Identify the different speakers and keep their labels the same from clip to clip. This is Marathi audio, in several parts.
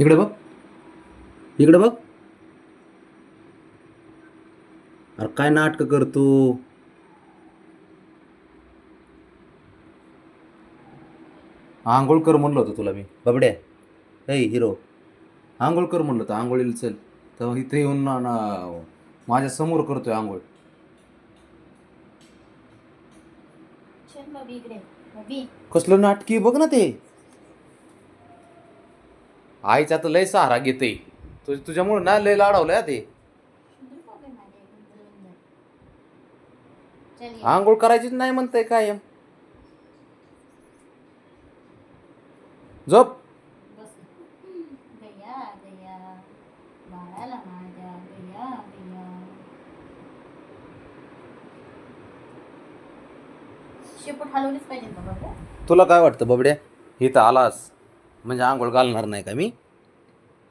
Speaker 1: इकडे बघ. इकडे बघ. अरे काय नाटक करतो? आंघोळ कर म्हणलं होतं तुला मी. बबड्या. ऐ हिरो. आंघोळ कर म्हणलं होतं. आंघोळीला चल. तेव्हा इथे येऊन ना माझ्यासमोर करतोय आंघोळ. कसलं नाटकी बघ ना ते. आईचा तर लय सहारा घेते. तुझ तुझ्यामुळे ना लय लाडवलंय ते. आंघोळ करायचीच नाही म्हणतंय कायम. झोप. तुला काय वाटतं बबड्या? इथं आलास. म्हणजे आंघोळ घालणार नाही का मी?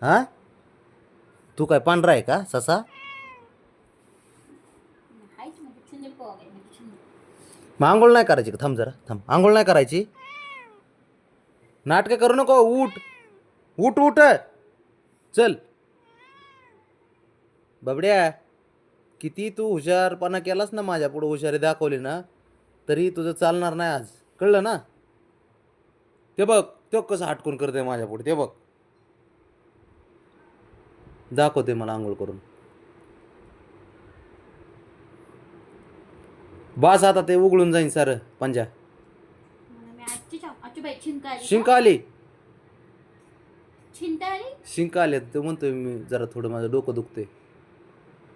Speaker 1: हा? तू काय पांढरा आहे का ससा? मग आंघोळ नाही करायची का? थांब जरा थांब. आंघोळ नाही करायची? नाटकं करू नको उठ. उठ उठ. चल. बबड्या किती तू हुशारपणा केलास ना माझ्या पुढं हुशारी दाखवली ना तरी तुझं चालणार नाही आज. कळलं ना? ते बघ तो कसं हटकून करते माझ्या पुढे ते बघ. दाखवते मला आंघोळ करून. बास आता ते उघडून जाईन सर पंजा. शिंक आली शिंक आले ते म्हणतोय मी जरा थोडं माझं डोकं दुखते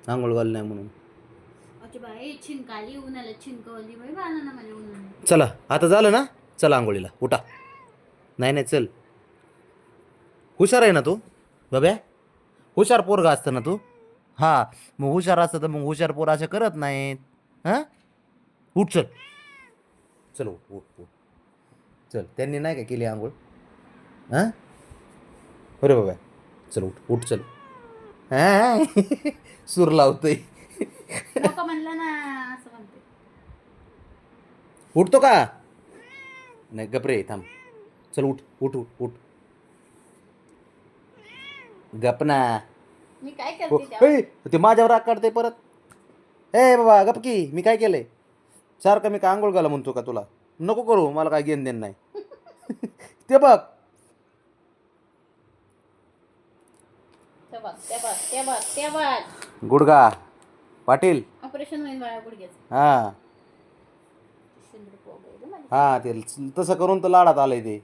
Speaker 1: आंघोळ घाल नाही म्हणून. चला आता झालं ना? चला आंघोळीला उठा. नाही नाही चल. हुशार आहे ना तू बाब्या? हुशार पोरगा असतं ना तू? हां मग हुशार असतं तर मग हुशार पोरं असं करत नाहीत. हां? उठ चल. चल उठ उठ चल त्यांनी नाही का केली आंघोळ? हां? अरे बाबा. चल उठ उठ चल. हां? सूर लावतोय.
Speaker 2: नको म्हणलं ना असं म्हणते
Speaker 1: उठतो का? नाही गपरे थांब. चल उठ उठ उठ उठ. गप ना.
Speaker 2: मी काय
Speaker 1: हो,
Speaker 2: करते?
Speaker 1: ए, ते माझ्यावर राग काढते परत. ए बाबा गप की. मी काय केलंय? सारखं मी काय आंघोळ घाला म्हणतो का तुला? नको करू मला काय घेण देण नाही. ते बघ.
Speaker 2: ते बघ ते बघ ते बघ ते बघ.
Speaker 1: गुडगा पाटील.
Speaker 2: ऑपरेशन होईल बाळा गुडघ्याचं.
Speaker 1: हां.
Speaker 2: सुंदर पोग आहे गं माझी.
Speaker 1: हां ते तसं करून तर लाडात आलंय ते.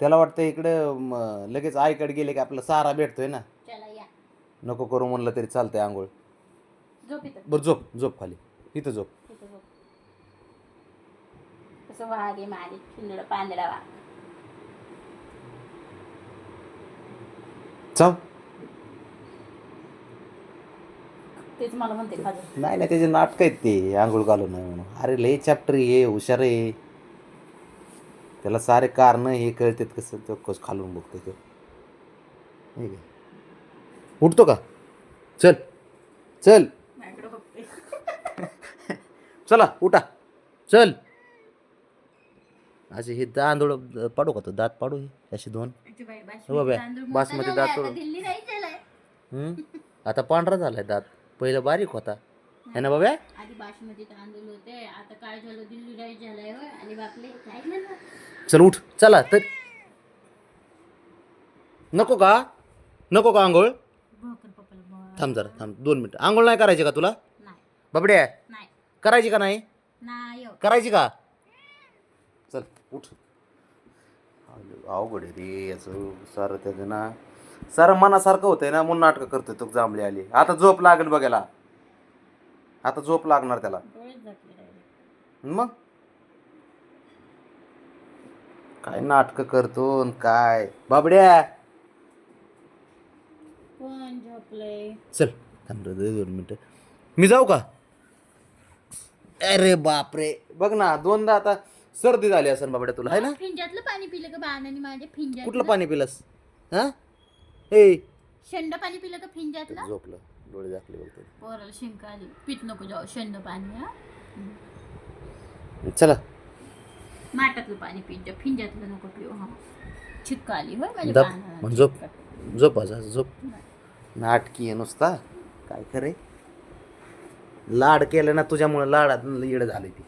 Speaker 1: त्याला वाटतं इकडे म, लगेच आईकडे गेले की आपला सहारा भेटतोय ना.
Speaker 2: चला या.
Speaker 1: नको करू म्हणलं तरी चालतंय आंघोळ.
Speaker 2: झोप इथं.
Speaker 1: बरं झोप झोप खाली. इथं झोप.
Speaker 2: इथं झोप. कसं वाघ आहे माझी सुंदर पांढरा वाघ.
Speaker 1: चाव.
Speaker 2: तेच मला म्हणते खाजू.
Speaker 1: नाही नाही त्याचे नाटक आहेत ते आंघोळ घालून अरे लय चॅप्टर हे हुशार आहे. त्याला सारे कारण हे कळतात कसं तो कसं खालून बघतो तो. हे घे. उठतो का? चल. चल. चला उठा. चल. असे हे तांदूळ पाडू का तो? दात पाडू हे? असे दोन. हो बाबा, बासमती
Speaker 2: झालाय,
Speaker 1: दात हम्म? आता पांढरा झालाय दात. पहिलं बारीक होता. है ना बाबा?
Speaker 2: आधी बासमती तांदूळ होते आता काय झालं दिल्ली राईस झालाय होय आणि बापले काय झालं?
Speaker 1: चल उठ चला तर नको का? नको का आंघोळ?
Speaker 2: भोकर पप्पाला बोल.
Speaker 1: थांब जरा थांब दोन मिनिटं. आंघोळ नाही करायची का तुला?
Speaker 2: नाही.
Speaker 1: बाबड्या
Speaker 2: नाही.
Speaker 1: करायची का नाही?
Speaker 2: नाही हो.
Speaker 1: करायची का? चल उठ. अवघड आहे रे याचं सारं त्याचं ना. सारं मनासारखं होतंय ना म्हणून नाटकं करतोय तो जांभळी आली. आता झोप लागेल बघायला. आता झोप लागणार त्याला. मग? काय नाटकं करतो न काय? बाबड्या!
Speaker 2: कोण झोपलंय?
Speaker 1: चल थांब रे दोन मिनटं. मी जाऊ का? अरे बापरे! बघ ना दोनदा आता सर्दी झाली असेल बाबड्या तुला आहे ना?
Speaker 2: फिंजातलं पाणी पिलं का बाणाने माझ्या फिंजात
Speaker 1: कुठलं पाणी पिलंस? हा? ए!
Speaker 2: शंड पाणी पिलं का फिंजातलं
Speaker 1: झोपलं. डोळे झाकले बघतो.
Speaker 2: पोराला शिंक आली. पित नको जाऊ शंड पाणी हा?
Speaker 1: चला.
Speaker 2: माठातलं पाणी पित जा फिंजातलं नको पिऊ हा. छिक्का आली होय माझ्या
Speaker 1: दप
Speaker 2: कानाला.
Speaker 1: मग झोप. झोप आज झोप. नाटकी आहे नुसता. काय करे लाड केलं ना तुझ्यामुळे लाडात येड झाली ती.